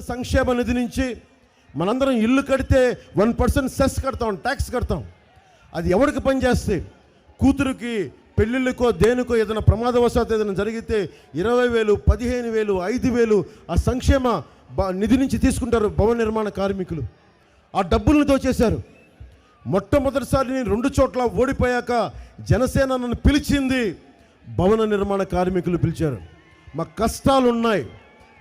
సంక్షేమ నిధి నుంచి మనందరం ఇల్లు కడితే వన్ పర్సెంట్ సెస్ కడతాం ట్యాక్స్ కడతాం. అది ఎవరికి పనిచేస్తే? కూతురుకి పెళ్ళిళ్ళకో దేనికో ఏదైనా ప్రమాదవశాత్తు ఏదైనా జరిగితే ఇరవై వేలు పదిహేను వేలు ఐదు వేలు ఆ సంక్షేమ బ- నిధి నుంచి తీసుకుంటారు భవన నిర్మాణ కార్మికులు. ఆ డబ్బులను దోచేశారు. మొట్టమొదటిసారి నేను రెండు చోట్ల ఓడిపోయాక జనసేన నన్ను పిలిచింది భవన నిర్మాణ కార్మికులు పిలిచారు. మా కష్టాలు ఉన్నాయి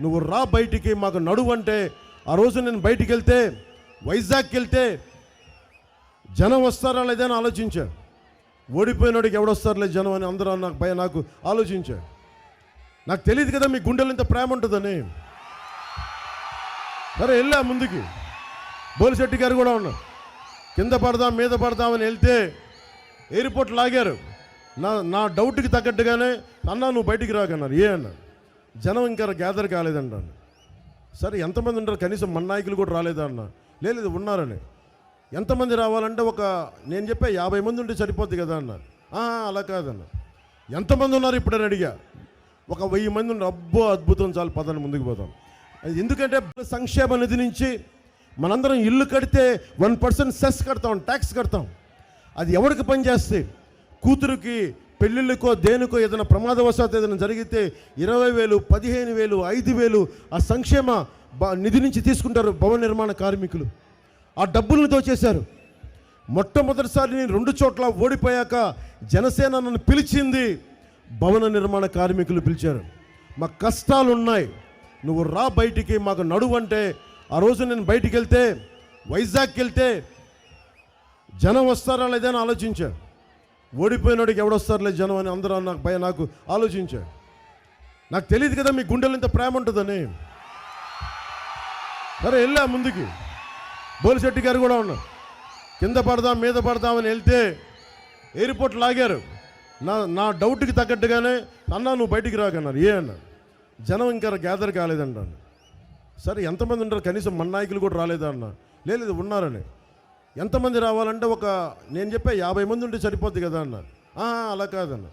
నువ్వు రా బయటికి మాకు నడువు అంటే ఆ రోజు నేను బయటికి వెళ్తే వైజాగ్కి వెళ్తే జనం వస్తారా లేదా అని ఆలోచించాను ఓడిపోయినోడికి ఎవడొస్తారులే జనం అని అందరూ నాకు భయ నాకు ఆలోచించా. నాకు తెలియదు కదా మీ గుండెలు ఇంత ప్రేమ ఉంటుందని. సరే వెళ్ళా ముందుకి. బోలిశెట్టి గారు కూడా ఉన్నారు. కింద పడదాం మీద పడదామని వెళ్తే ఎయిర్పోర్ట్ లాగారు. నా నా డౌట్కి తగ్గట్టుగానే అన్నా నువ్వు బయటికి రాకన్నారు. ఏ అన్నారు జనం ఇంకా గ్యాదర్ కాలేదంటాను సరే ఎంతమంది ఉంటారు కనీసం మన నాయకులు కూడా రాలేదా అన్న? లేదు ఉన్నారని. ఎంతమంది రావాలంటే ఒక నేను చెప్పే యాభై మంది ఉంటే సరిపోద్ది కదా అన్నారు అలా కాదన్న. ఎంతమంది ఉన్నారు ఇప్పుడని అడిగా. ఒక వెయ్యి మంది ఉన్నారు. అబ్బో అద్భుతం చాలు పదాన్ని ముందుకు పోతాం అది ఎందుకంటే సంక్షేమ నిధి నుంచి మనందరం ఇల్లు కడితే వన్ పర్సెంట్ సెస్ కడతాం ట్యాక్స్ కడతాం. అది ఎవరికి పనిచేస్తే కూతురుకి పెళ్ళిళ్ళకో దేనికో ఏదైనా ప్రమాదవశాత్తు ఏదైనా జరిగితే ఇరవై వేలు పదిహేను వేలు ఐదు వేలు ఆ సంక్షేమ బ- నిధి నుంచి తీసుకుంటారు భవన నిర్మాణ కార్మికులు. ఆ డబ్బులను దోచేశారు. మొట్టమొదటిసారి నేను రెండు చోట్ల ఓడిపోయాక జనసేన నన్ను పిలిచింది భవన నిర్మాణ కార్మికులు పిలిచారు. మా కష్టాలు ఉన్నాయి నువ్వు రా బయటికి మాకు నడువు అంటే ఆ రోజు నేను బయటికి వెళ్తే వైజాగ్కి వెళ్తే జనం వస్తారా లేదని ఆలోచించాను ఓడిపోయినోడికి ఎవడొస్తారులే జనం అని అందరూ నాకు భయం నాకు ఆలోచించాడు నాకు తెలియదు కదా మీ గుండెలు ఇంత ప్రేమ ఉంటుందని. సరే వెళ్ళా ముందుకి. బోలిశెట్టి గారు కూడా ఉన్నారు. కింద పడదాం మీద పడదామని వెళ్తే ఎయిర్పోర్ట్ లాగారు. నా నా డౌట్కి తగ్గట్టుగానే అన్నా నువ్వు బయటికి రాకన్నారు ఏ అన్నారు జనం ఇంకా గ్యాదర్ కాలేదంటాను సరే ఎంతమంది ఉంటారు? కనీసం మన నాయకులు కూడా రాలేదా అన్న లేదు ఉన్నారని. ఎంతమంది రావాలంటే ఒక నేను చెప్పే యాభై మంది ఉంటే సరిపోద్ది కదా అన్నారు అలా కాదన్న.